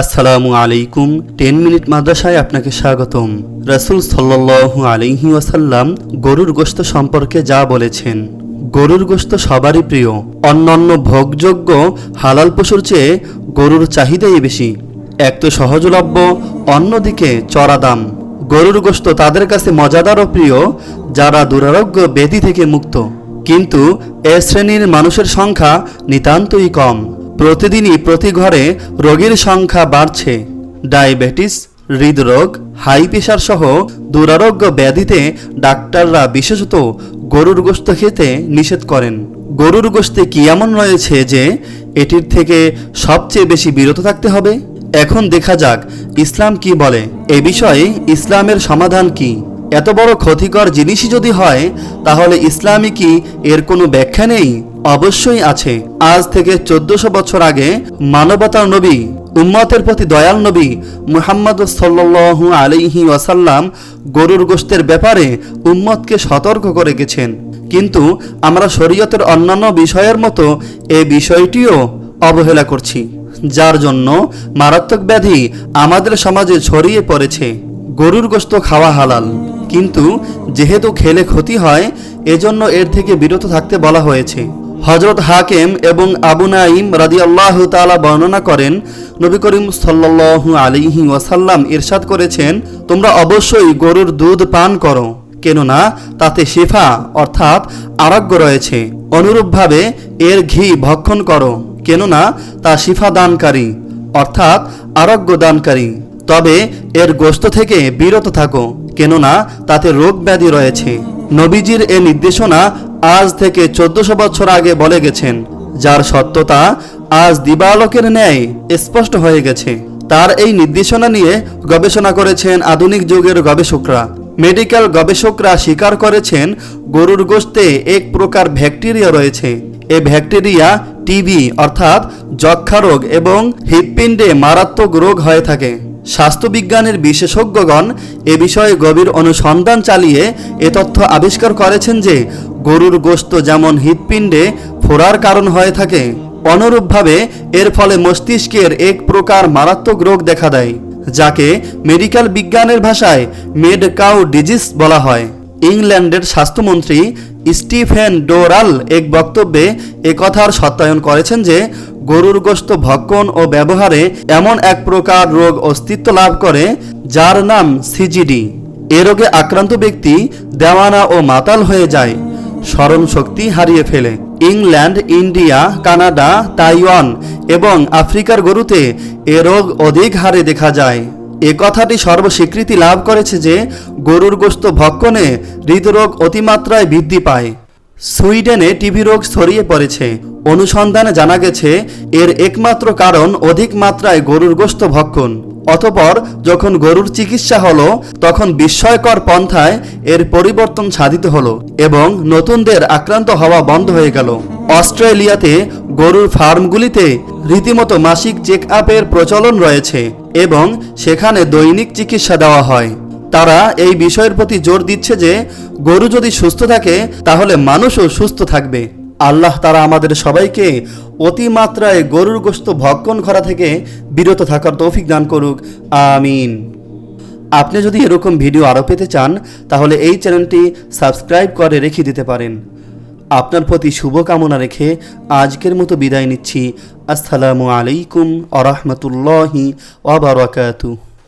আসসালামু আলাইকুম। Ten minute মাদ্রাসায় আপনাকে স্বাগতম। রাসূল সাল্লাল্লাহু আলাইহি ওয়াসাল্লাম গরুর গোশত সম্পর্কে যা বলেছেন। গরুর গোশত সবারই প্রিয়। অন্যান্য ভোগযোগ্য হালাল পশুর চেয়ে গরুর চাহিদাই বেশি। এক তো সহজলভ্য, অন্যদিকে চড়া দাম। গরুর গোশত তাদের কাছে মজাদার ও প্রিয়, যারা দুরারোগ্য ব্যাধি থেকে মুক্ত। কিন্তু এ শ্রেণির মানুষের সংখ্যা নিতান্তই কম। প্রতিদিনই প্রতি ঘরে রোগীর সংখ্যা বাড়ছে। ডায়াবেটিস, হৃদরোগ, হাই প্রেশার সহ দুরারোগ্য ব্যাধিতে ডাক্তাররা বিশেষত গরুর গোশত খেতে নিষেধ করেন। গরুর গোশতে কি এমন রয়েছে যে এটির থেকে সবচেয়ে বেশি বিরত থাকতে হবে? এখন দেখা যাক ইসলাম কি বলে। এ বিষয়ে ইসলামের সমাধান কি? এত বড় ক্ষতিকর জিনিসই যদি হয়, তাহলে ইসলামী কি এর কোনো ব্যাখ্যা নেই? অবশ্যই আছে। আজ থেকে চোদ্দশো বছর আগে মানবতার নবী, উম্মতের প্রতি দয়াল নবী মুহাম্মদ সাল্লু আলিহি ওয়াসাল্লাম গরুর গোশতের ব্যাপারে উম্মতকে সতর্ক করে গেছেন। কিন্তু আমরা শরীয়তের অন্যান্য বিষয়ের মতো এ বিষয়টিও অবহেলা করছি, যার জন্য মারাত্মক ব্যাধি আমাদের সমাজে ছড়িয়ে পড়েছে। গরুর গোশত খাওয়া হালাল, কিন্তু যেহেতু খেলে ক্ষতি হয়, এজন্য এর থেকে বিরত থাকতে বলা হয়েছে। হজরত হাকেম এবং আবু নাইম রাদি আল্লাহ তালা বর্ণনা করেন, নবী করিম সাল্লু আলিহি ওয়াসাল্লাম ইরশাদ করেছেন, তোমরা অবশ্যই গরুর দুধ পান করো, কেননা তাতে শেফা অর্থাৎ আরোগ্য রয়েছে। অনুরূপভাবে এর ঘি ভক্ষণ করো, কেননা তা শিফা দানকারী, অর্থাৎ আরোগ্য দানকারী। তবে এর গোস্ত থেকে বিরত থাকো, কেননা তাতে রোগ ব্যাধি রয়েছে। নবীজির এ নির্দেশনা আজ থেকে চোদ্দশো বছর আগে বলে গেছেন, যার সত্যতা আজ দিবালোকের ন্যায় স্পষ্ট হয়ে গেছে। তার এই নির্দেশনা নিয়ে গবেষণা করেছেন আধুনিক যুগের গবেষকরা। মেডিকেল গবেষকরা স্বীকার করেছেন, গরুর গোশতে এক প্রকার ব্যাকটেরিয়া রয়েছে। এ ব্যাকটেরিয়া টিবি অর্থাৎ যক্ষা রোগ এবং হৃৎপিণ্ডে মারাত্মক রোগ হয়ে থাকে। স্বাস্থ্যবিজ্ঞানের বিশেষজ্ঞগণ এ বিষয়ে গভীর অনুসন্ধান চালিয়ে এ তথ্য আবিষ্কার করেছেন যে, গরুর গোশত যেমন হৃৎপিণ্ডে ফোড়ার কারণ হয়ে থাকে, অনুরূপভাবে এর ফলে মস্তিষ্কের এক প্রকার মারাত্মক রোগ দেখা দেয়, যাকে মেডিকেল বিজ্ঞানের ভাষায় মেড কাউ ডিজিজ বলা হয়। ইংল্যান্ডের স্বাস্থ্যমন্ত্রী স্টিফেন ডোরাল এক বক্তব্যে একথার সত্যায়ন করেছেন যে গরুর গোশত ভক্ষণ ও ব্যবহারে এমন এক প্রকার রোগ অস্তিত্ব লাভ করে, যার নাম সিজিডি। এ রোগে আক্রান্ত ব্যক্তি দেওয়ানা ও মাতাল হয়ে যায়। স্মরণ শক্তি হারিয়ে ফেলে। ইংল্যান্ড, ইন্ডিয়া, কানাডা, তাইওয়ান এবং আফ্রিকার গরুতে এ রোগ অধিক হারে দেখা যায়। এ কথাটি সর্বস্বীকৃতি লাভ করেছে যে, গরুর গোশত ভক্ষণে হৃদরোগ অতিমাত্রায় বৃদ্ধি পায়। সুইডেনে টিবি রোগ ছড়িয়ে পড়েছে। অনুসন্ধানে জানা গেছে, এর একমাত্র কারণ অধিক মাত্রায় গরুর গোশত ভক্ষণ। অতপর, যখন গরুর চিকিৎসা হলো, তখন বিস্ময়কর পন্থায় এর পরিবর্তন সাধিত হলো এবং নতুনদের আক্রান্ত হওয়া বন্ধ হয়ে গেল। অস্ট্রেলিয়াতে গরুর ফার্মগুলিতে রীতিমতো মাসিক চেক আপের প্রচলন রয়েছে এবং সেখানে দৈনিক চিকিৎসা দেওয়া হয়। তারা এই বিষয়ের প্রতি জোর দিচ্ছে যে, গরু যদি সুস্থ থাকে, তাহলে মানুষও সুস্থ থাকবে। আল্লাহ তারা আমাদের সবাইকে অতিমাত্রায় গরুর গোস্ত ভক্ষণ করা থেকে বিরত থাকার তৌফিক দান করুক। আমিন। আপনি যদি এরকম ভিডিও আরও পেতে চান, তাহলে এই চ্যানেলটি সাবস্ক্রাইব করে রেখে দিতে পারেন। আপনার প্রতি শুভকামনা রেখে আজকের মতো বিদায় নিচ্ছি। আসসালামু আলাইকুম আরহামতুল্লাহি ওবরাকাতু